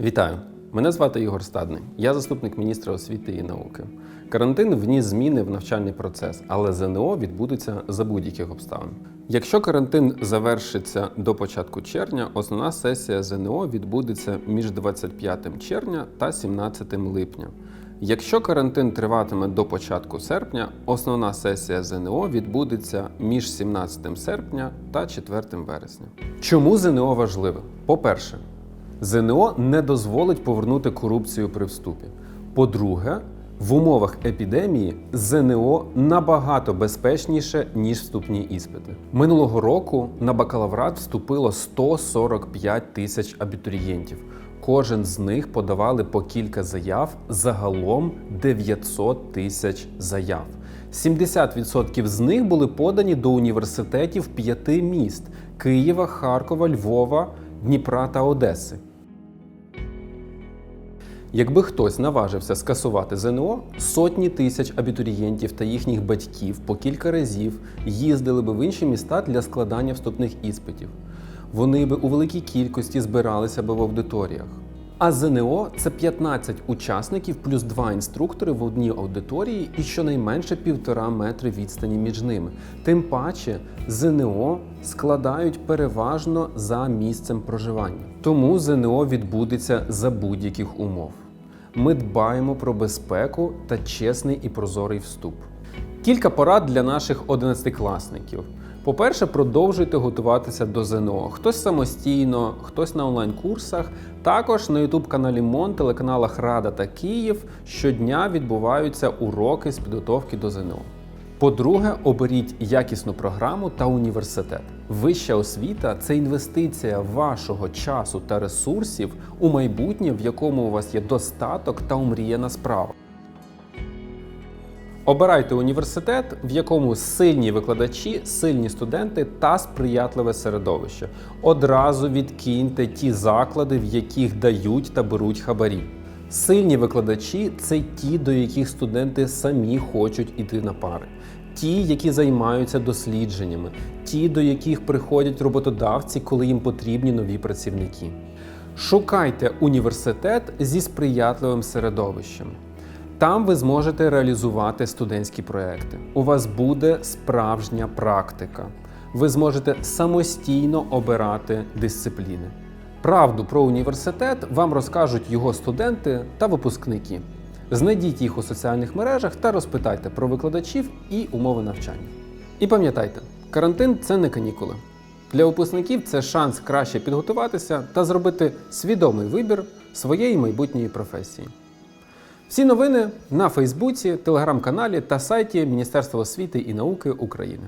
Вітаю! Мене звати Ігор Стадний. Я заступник міністра освіти і науки. Карантин вніс зміни в навчальний процес, але ЗНО відбудеться за будь-яких обставин. Якщо карантин завершиться до початку червня, основна сесія ЗНО відбудеться між 25 червня та 17 липня. Якщо карантин триватиме до початку серпня, основна сесія ЗНО відбудеться між 17 серпня та 4 вересня. Чому ЗНО важливе? По-перше, ЗНО не дозволить повернути корупцію при вступі. По-друге, в умовах епідемії ЗНО набагато безпечніше, ніж вступні іспити. Минулого року на бакалаврат вступило 145 тисяч абітурієнтів. Кожен з них подавали по кілька заяв, загалом 900 тисяч заяв. 70% з них були подані до університетів п'яти міст: Києва, Харкова, Львова, Дніпра та Одеси. Якби хтось наважився скасувати ЗНО, сотні тисяч абітурієнтів та їхніх батьків по кілька разів їздили би в інші міста для складання вступних іспитів. Вони би у великій кількості збиралися би в аудиторіях. А ЗНО це 15 учасників плюс 2 інструктори в одній аудиторії і щонайменше півтора метри відстані між ними. Тим паче ЗНО складають переважно за місцем проживання. Тому ЗНО відбудеться за будь-яких умов. Ми дбаємо про безпеку та чесний і прозорий вступ. Кілька порад для наших 11-класників. По-перше, продовжуйте готуватися до ЗНО. Хтось самостійно, хтось на онлайн-курсах. Також на youtube каналі МОН, телеканалах Рада та Київ щодня відбуваються уроки з підготовки до ЗНО. По-друге, оберіть якісну програму та університет. Вища освіта це інвестиція вашого часу та ресурсів у майбутнє, в якому у вас є достаток та омріяна справа. Обирайте університет, в якому сильні викладачі, сильні студенти та сприятливе середовище. Одразу відкиньте ті заклади, в яких дають та беруть хабарі. Сильні викладачі це ті, до яких студенти самі хочуть іти на пари. Ті, які займаються дослідженнями, ті, до яких приходять роботодавці, коли їм потрібні нові працівники. Шукайте університет зі сприятливим середовищем. Там ви зможете реалізувати студентські проекти. У вас буде справжня практика. Ви зможете самостійно обирати дисципліни. Правду про університет вам розкажуть його студенти та випускники. Знайдіть їх у соціальних мережах та розпитайте про викладачів і умови навчання. І пам'ятайте, карантин це не канікули. Для випускників це шанс краще підготуватися та зробити свідомий вибір своєї майбутньої професії. Всі новини на Фейсбуці, телеграм-каналі та сайті Міністерства освіти і науки України.